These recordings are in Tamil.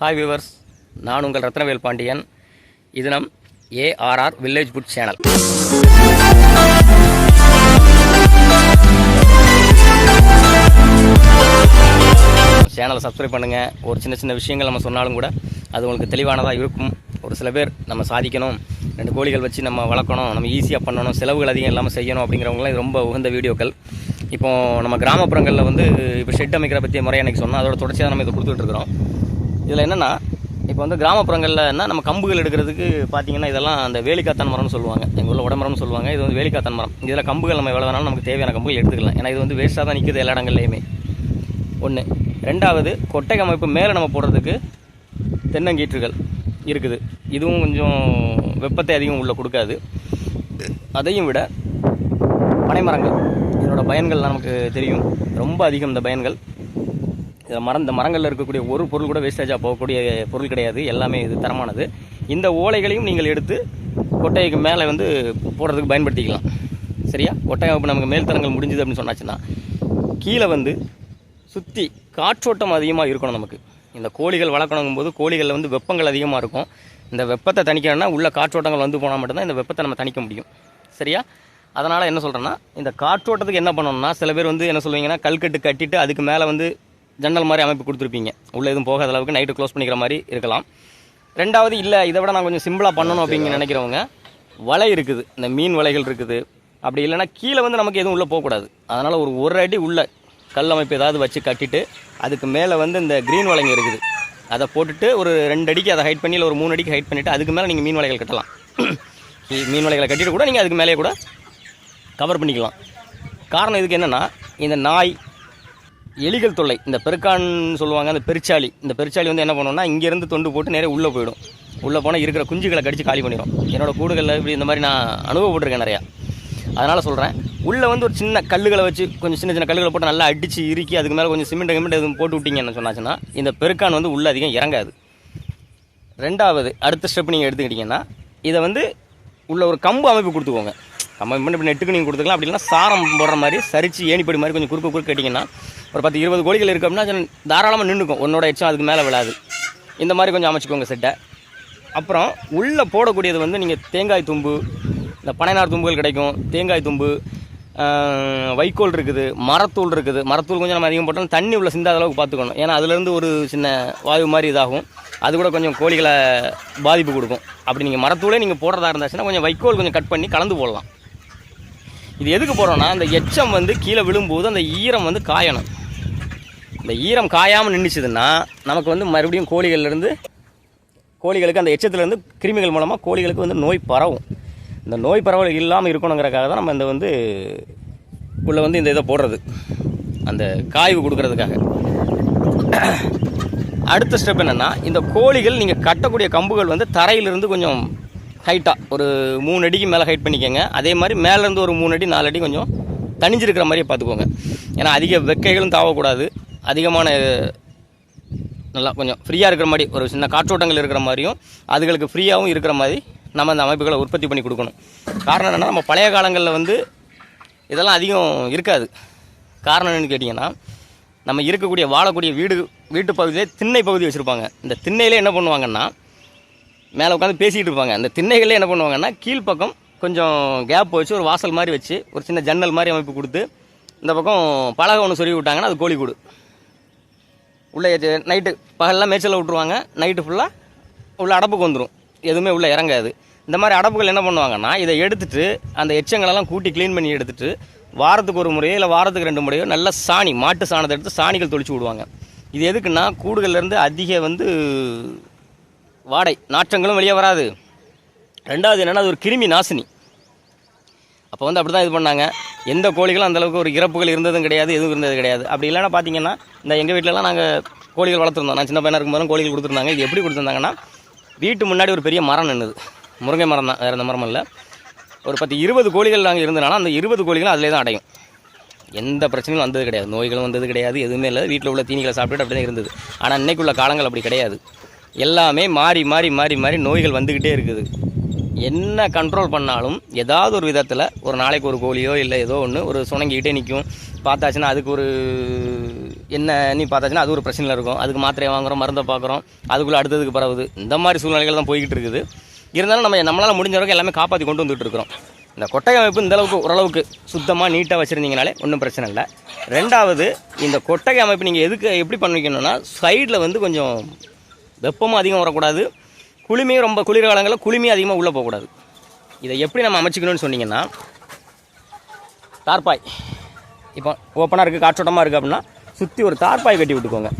ஹாய் வியூவர்ஸ் நான் உங்கள் ரத்னவேல் பாண்டியன். இது நம் ஏஆர்ஆர் வில்லேஜ் புட் சேனல் சேனலை சப்ஸ்கிரைப் பண்ணுங்கள் ஒரு சின்ன சின்ன விஷயங்கள் நம்ம சொன்னாலும் கூட அது உங்களுக்கு தெளிவானதாக இருக்கும். ஒரு சில பேர் நம்ம சாதிக்கணும். ரெண்டு கோழிகள் வச்சு நம்ம வளர்க்கணும். நம்ம ஈஸியாக பண்ணணும். செலவுகள் அதிகம் இல்லாமல் செய்யணும் அப்படிங்கிறவங்களாம் ரொம்ப உகந்த வீடியோக்கள். இப்போது நம்ம கிராமப்புறங்களில் வந்து இப்போ ஷெட் அமைக்கிற பற்றிய முறை எனக்கு சொன்னால் அதோட தொடர்ச்சியாக நம்ம இதை கொடுத்துட்டு இருக்கிறோம். இதில் என்னென்னா இப்போ வந்து கிராமப்புறங்களில் என்ன நம்ம கம்புகள் எடுக்கிறதுக்கு பார்த்தீங்கன்னா இதெல்லாம் அந்த வேலிக்காத்தான் மரம்னு சொல்லுவாங்க. எங்கள் ஊரில் உடம்பரம்னு சொல்லுவாங்க. இது வந்து வேலிக்காத்தான் மரம். இதில் கம்புகள் நம்ம எவ்வளோ வேணாலும் நமக்கு தேவையான கம்புகள் எடுத்துக்கலாம். ஏன்னா இது வந்து வேஸ்ட்டாக தான் நிற்குது எல்லா இடங்கள்லையுமே. ஒன்று ரெண்டாவது கொட்டை அமைப்பு மேலே நம்ம போடுறதுக்கு தென்னங்கீற்றுகள் இருக்குது. இதுவும் கொஞ்சம் வெப்பத்தை அதிகம் உள்ளே கொடுக்காது. அதையும் விட பனைமரங்கள். இதனோட பயன்கள் நமக்கு தெரியும். ரொம்ப அதிகம் இந்த பயன்கள். இதில் மரம் இந்த மரங்களில் இருக்கக்கூடிய ஒரு பொருள் கூட வேஸ்டேஜாக போகக்கூடிய பொருள் கிடையாது. எல்லாமே இது தரமானது. இந்த ஓலைகளையும் நீங்கள் எடுத்து கொட்டைக்கு மேலே வந்து போடுறதுக்கு பயன்படுத்திக்கலாம். சரியா? கொட்டை இப்போ நமக்கு மேல்தரங்கள் முடிஞ்சுது அப்படின்னு சொன்னாச்சுன்னா கீழே வந்து சுற்றி காற்றோட்டம் அதிகமாக இருக்கணும் நமக்கு. இந்த கோழிகள் வளர்க்கணுங்கும் போது கோழிகளில் வந்து வெப்பங்கள் அதிகமாக இருக்கும். இந்த வெப்பத்தை தணிக்கணும்னா உள்ள காற்றோட்டங்கள் வந்து போனால் மட்டும்தான் இந்த வெப்பத்தை நம்ம தணிக்க முடியும். சரியா? அதனால் என்ன சொல்கிறேன்னா இந்த காற்றோட்டத்துக்கு என்ன பண்ணணும்னா சில பேர் வந்து என்ன சொல்லுவீங்கன்னா கல்கட்டு கட்டிட்டு அதுக்கு மேலே வந்து ஜன்னல் மாதிரி அமைப்பு கொடுத்துருப்பீங்க. உள்ளே எதுவும் போகாத அளவுக்கு நைட்டு க்ளோஸ் பண்ணிக்கிற மாதிரி இருக்கலாம். ரெண்டாவது இல்லை இதை விட நான் கொஞ்சம் சிம்பிளாக பண்ணணும் அப்படின்னு நினைக்கிறவங்க வலை இருக்குது. இந்த மீன் வலைகள் இருக்குது. அப்படி இல்லைன்னா கீழே வந்து நமக்கு எதுவும் உள்ளே போகக்கூடாது. அதனால் ஒரு ஒரு அடி உள்ள கல் அமைப்பு ஏதாவது வச்சு கட்டிட்டு அதுக்கு மேலே வந்து இந்த க்ரீன் வலைங்க இருக்குது. அதை போட்டுட்டு ஒரு ரெண்டு அடிக்கு அதை ஹைட் பண்ணி இல்லை ஒரு மூணு அடிக்கு ஹைட் பண்ணிவிட்டு அதுக்கு மேலே நீங்கள் மீன் வலைகள் கட்டலாம். மீன் வலைகளை கட்டிட்டு கூட நீங்கள் அதுக்கு மேலே கூட கவர் பண்ணிக்கலாம். காரணம் இதுக்கு என்னென்னா இந்த நாய் எலிகள் தொல்லை. இந்த பெருக்கான்னு சொல்லுவாங்க அந்த பெருச்சாளி. இந்த பெருச்சாளி வந்து என்ன பண்ணுவோம்னா இங்கேருந்து தொண்டு போட்டு நிறைய உள்ளே போயிடும். உள்ளே போனால் இருக்கிற குஞ்சுகளை கடிச்சு காலி பண்ணிடும் என்னோட கூடுகளில் இப்படி இந்த மாதிரி நான் அனுபவப்பட்டிருக்கேன் நிறையா. அதனால் சொல்கிறேன் உள்ளே வந்து ஒரு சின்ன கல்லுகளை வச்சு கொஞ்சம் சின்ன சின்ன கல்லுகளை போட்டு நல்லா அடித்து இறுக்கி அதுக்கு மேலே கொஞ்சம் சிமெண்ட் கிமெண்ட் எதுவும் போட்டு விட்டீங்கன்னு சொன்னாச்சுன்னா இந்த பெருக்கான் வந்து உள்ளே அதிகம் இறங்காது. ரெண்டாவது அடுத்த ஸ்டெப் நீங்கள் எடுத்துக்கிட்டிங்கன்னா இதை வந்து உள்ள ஒரு கம்பு அமைப்பு கொடுத்துக்கோங்க. கம்பு அமைப்பு இப்படி நெட்டுக்கு நீங்கள் கொடுத்துக்கலாம். அப்படி இல்லைன்னா சாரம் போடுற மாதிரி சரிச்சு ஏணிப்படி மாதிரி கொஞ்சம் குறுக்கு குறுக்கு கட்டிங்கன்னா ஒரு பத்து இருபது கோழிகள் இருக்கோம்னா அப்படின்னா தாராளமாக நின்றுக்கும் உன்னோட எச்சம் அதுக்கு மேலே விழாது. இந்த மாதிரி கொஞ்சம் அமைச்சிக்கோங்க செட்டை. அப்புறம் உள்ளே போடக்கூடியது வந்து நீங்கள் தேங்காய் தும்பு இந்த பனைநார் தும்புகள் கிடைக்கும். தேங்காய் தும்பு வைக்கோல் இருக்குது மரத்தூள் இருக்குது. மரத்தூள் கொஞ்சம் நம்ம அதிகம் போட்டாலும் தண்ணி உள்ள சிந்தாத அளவுக்கு பார்த்துக்கணும். ஏன்னா அதுலேருந்து ஒரு சின்ன வாயு மாதிரி இதாகும். அது கூட கொஞ்சம் கோழிகளை பாதிப்பு கொடுக்கும். அப்படி நீங்கள் மரத்தூளே நீங்கள் போடுறதா இருந்தாச்சுன்னா கொஞ்சம் வைக்கோல் கொஞ்சம் கட் பண்ணி கலந்து போடலாம். இது எதுக்கு போகிறோன்னா அந்த எச்சம் வந்து கீழே விழும்போது அந்த ஈரம் வந்து காயணும். இந்த ஈரம் காயாமல் நின்றுச்சுதுன்னா நமக்கு வந்து மறுபடியும் கோழிகள்லேருந்து கோழிகளுக்கு அந்த எச்சத்துலேருந்து கிருமிகள் மூலமாக கோழிகளுக்கு வந்து நோய் பரவும். இந்த நோய் பரவல் இல்லாமல் இருக்கணுங்கிறக்காக தான் நம்ம இந்த வந்து உள்ளே வந்து இந்த இதை போடுறது. அந்த காய்வு கொடுக்கறதுக்காக. அடுத்த ஸ்டெப் என்னென்னா இந்த கோழிகள் நீங்கள் கட்டக்கூடிய கம்புகள் வந்து தரையிலிருந்து கொஞ்சம் ஹைட்டாக ஒரு மூணு அடிக்கு மேலே ஹைட் பண்ணிக்கோங்க. அதே மாதிரி மேலேருந்து ஒரு மூணு அடி நாலு அடி கொஞ்சம் தனிஞ்சிருக்கிற மாதிரியே பார்த்துக்கோங்க. ஏன்னா அதிக வெக்கைகளும் தாவக்கூடாது. அதிகமான நல்லா கொஞ்சம் ஃப்ரீயாக இருக்கிற மாதிரி ஒரு சின்ன காற்றோட்டங்கள் இருக்கிற மாதிரியும் அதுகளுக்கு ஃப்ரீயாகவும் இருக்கிற மாதிரி நம்ம அந்த அமைப்புகளை உற்பத்தி பண்ணி கொடுக்கணும். காரணம் என்னென்னா நம்ம பழைய காலங்களில் வந்து இதெல்லாம் அதிகம் இருக்காது. காரணம் என்னன்னு கேட்டிங்கன்னா நம்ம இருக்கக்கூடிய வாழக்கூடிய வீடு வீட்டு பகுதியிலே திண்ணை பகுதி வச்சுருப்பாங்க. இந்த திண்ணையிலே என்ன பண்ணுவாங்கன்னா மேலே உட்காந்து பேசிகிட்டு இருப்பாங்க. அந்த திண்ணைகளே என்ன பண்ணுவாங்கன்னா கீழ்ப்பக்கம் கொஞ்சம் கேப் வச்சு ஒரு வாசல் மாதிரி வச்சு ஒரு சின்ன ஜன்னல் மாதிரி அமைப்பு கொடுத்து இந்த பக்கம் பலகை ஒன்று சொல்லி விட்டாங்கன்னா அது கோழி கூடு உள்ளே நைட்டு பகல்லாம் மேய்ச்சலில் விட்ருவாங்க நைட்டு ஃபுல்லாக உள்ள அடப்புக்கு வந்துடும் எதுவுமே உள்ளே இறங்காது. இந்த மாதிரி அடப்புகள் என்ன பண்ணுவாங்கன்னா இதை எடுத்துட்டு அந்த எச்சங்களெல்லாம் கூட்டி க்ளீன் பண்ணி எடுத்துட்டு வாரத்துக்கு ஒரு முறையோ இல்லை வாரத்துக்கு ரெண்டு முறையோ நல்ல சாணி மாட்டு சாணத்தை எடுத்து சாணிகள் தொளிச்சு விடுவாங்க. இது எதுக்குன்னா கூடுகள்லேருந்து அதிக வந்து வாடை நாற்றங்களும் வெளியே வராது. ரெண்டாவது என்னென்னா அது ஒரு கிருமி நாசினி. அப்போ வந்து அப்படி தான் இது பண்ணாங்க. எந்த கோழிகளும் அந்தளவுக்கு ஒரு இறப்புகள் இருந்ததும் கிடையாது எதுவும் இருந்தது கிடையாது. அப்படி இல்லைன்னா பார்த்தீங்கன்னா இந்த எங்கள் வீட்டிலலாம் நாங்கள் கோழிகள் வளர்த்துருந்தோம். நான் சின்ன பையனாக இருக்கும்போது கோழிகள் கொடுத்துருந்தாங்க. இது எப்படி கொடுத்துருந்தாங்கன்னா வீட்டு முன்னாடி ஒரு பெரிய மரம் நின்றுது முருங்கை மரம் தான் வேறு எந்த மரமும் இல்லை. ஒரு பத்து இருபது கோழிகள் நாங்கள் இருந்தனால அந்த இருபது கோழிகளும் அதிலே தான் அடையும். எந்த பிரச்சனையும் வந்தது கிடையாது. நோய்களும் வந்தது கிடையாது எதுவுமே இல்லை. வீட்டில் உள்ள தீனிகளை சாப்பிட்டுட்டு அப்படி தான் இருந்தது. ஆனால் இன்றைக்குள்ள காலங்கள் அப்படி கிடையாது. எல்லாமே மாறி மாறி மாறி மாறி நோய்கள் வந்துக்கிட்டே இருக்குது. என்ன கண்ட்ரோல் பண்ணாலும் ஏதாவது ஒரு விதத்தில் ஒரு நாளைக்கு ஒரு கோழியோ இல்லை ஏதோ ஒன்று ஒரு சுணங்கிக்கிட்டே நிற்கும் பார்த்தாச்சுன்னா அதுக்கு ஒரு என்ன நீ பார்த்தாச்சுன்னா அது ஒரு பிரச்சனையில் இருக்கும். அதுக்கு மாத்திரையை வாங்குகிறோம் மருந்தை பார்க்குறோம் அதுக்குள்ளே அடுத்ததுக்கு பரவுது இந்த மாதிரி சூழ்நிலைகள் தான் போய்கிட்டு இருக்குது. இருந்தாலும் நம்ம நம்மளால் முடிஞ்ச அளவுக்கு எல்லாமே காப்பாற்றி கொண்டு வந்துட்டு இருக்கிறோம். இந்த கொட்டை அமைப்பு இந்த அளவுக்கு ஓரளவுக்கு சுத்தமாக நீட்டாக வச்சுருந்தீங்கனாலே ஒன்றும் பிரச்சனை இல்லை. ரெண்டாவது இந்த கொட்டகை அமைப்பு நீங்கள் எதுக்கு எப்படி பண்ணிக்கணும்னா சைடில் வந்து கொஞ்சம் வெப்பமும் அதிகம் வரக்கூடாது. குளுமையும் ரொம்ப குளிர் காலங்களில் குளுமையும் அதிகமாக உள்ளே போகக்கூடாது இதை எப்படி நம்ம அமைச்சிக்கணும்னு சொன்னீங்கன்னா தார்பாய். இப்போ ஓப்பனாக இருக்குது காற்றோட்டமாக இருக்குது அப்படின்னா சுற்றி ஒரு தார்பாய் கட்டி விட்டுக்கோங்க.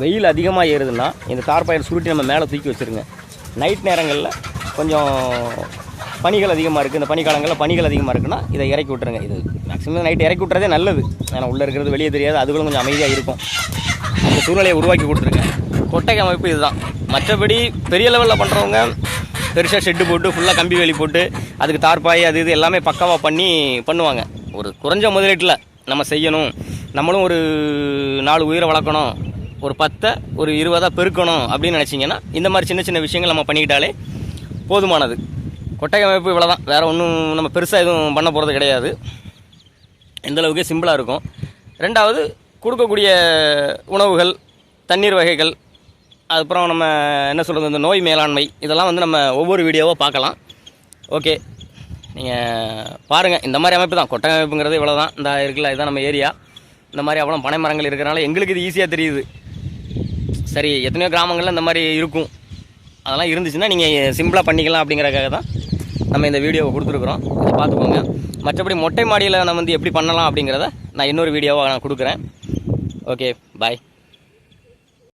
வெயில் அதிகமாக ஏறுதுன்னா இந்த தார்பாயை சுருட்டி நம்ம மேலே தூக்கி வச்சுருங்க. நைட் நேரங்களில் கொஞ்சம் பனிகள் அதிகமாக இருக்குது இந்த பனிக்காலங்களில் பனிகள் அதிகமாக இருக்குன்னா இதை இறக்கி விட்டுருங்க. இது மேக்ஸிமம் நைட் இறக்கி விட்டுறதே நல்லது. ஏன்னா உள்ளே இருக்கிறது வெளியே தெரியாது. அதுகளும் கொஞ்சம் அமைதியாக இருக்கும். அந்த சூழ்நிலையை உருவாக்கி கொடுத்துருங்க. கொட்டகை அமைப்பு இதுதான். மற்றபடி பெரிய லெவலில் பண்ணுறவங்க பெருசாக ஷெட்டு போட்டு ஃபுல்லாக கம்பி வேலி போட்டு அதுக்கு தார்பாய் அது இது எல்லாமே பக்காவாக பண்ணி பண்ணுவாங்க. ஒரு குறைஞ்ச முதலீட்டில் நம்ம செய்யணும். நம்மளும் ஒரு நாலு உயிரை வளர்க்கணும். ஒரு பத்தை ஒரு இருபதாக பெருக்கணும் அப்படின்னு நினச்சிங்கன்னா இந்த மாதிரி சின்ன சின்ன விஷயங்கள் நம்ம பண்ணிக்கிட்டாலே போதுமானது. கொட்டை அமைப்பு இவ்வளோ தான் வேறு ஒன்றும் நம்ம பெருசாக எதுவும் பண்ண போகிறது கிடையாது. எந்தளவுக்கு சிம்பிளாக இருக்கும். ரெண்டாவது கொடுக்கக்கூடிய உணவுகள் தண்ணீர் வகைகள் அதுக்கப்புறம் நம்ம என்ன சொல்கிறது இந்த நோய் மேலாண்மை இதெல்லாம் வந்து நம்ம ஒவ்வொரு வீடியோவாக பார்க்கலாம். ஓகே நீங்கள் பாருங்கள் இந்த மாதிரி அமைப்பு தான். கொட்டை அமைப்புங்கிறது இவ்வளோ தான் இந்த இருக்குல்ல இதுதான் நம்ம ஏரியா இந்த மாதிரி அவ்வளோ பனை மரங்கள் இருக்கிறனால எங்களுக்கு இது ஈஸியாக தெரியுது. சரி எத்தனையோ கிராமங்களில் இந்த மாதிரி இருக்கும். அதெல்லாம் இருந்துச்சுன்னா நீங்கள் சிம்பிளாக பண்ணிக்கலாம் அப்படிங்கிறக்காக தான் நம்ம இந்த வீடியோவை கொடுத்துருக்குறோம். இதை பார்த்துக்கோங்க. மற்றபடி மொட்டை மாடியில் நம்ம வந்து எப்படி பண்ணலாம் அப்படிங்கிறத நான் இன்னொரு வீடியோவாக நான் கொடுக்குறேன். Okay bye